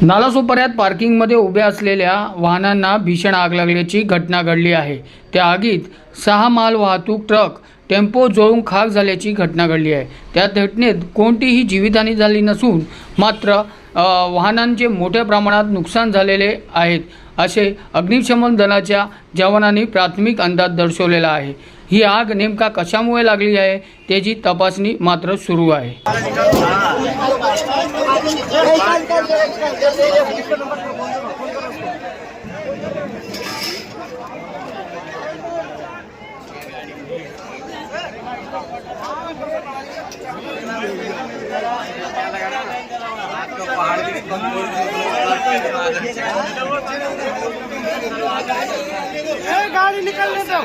नालासोपाऱ्यात पार्किंगमध्ये उभ्या असलेल्या वाहनांना भीषण आग लागल्याची घटना घडली आहे. त्या आगीत सहा माल वाहतूक ट्रक टेम्पो जळून खाक झाल्याची घटना घडली आहे. त्या घटनेत कोणतीही जीवितहानी झाली नसून मात्र वाहनांचे मोठ्या प्रमाणात नुकसान झालेले आहेत असे अग्निशमन दलाच्या जवानांनी प्राथमिक अंदाज दर्शवलेला आहे. ही आग नेमका कशामुळे लागली आहे त्याची तपासणी मात्र सुरू आहे. गाड़ी निकलने दो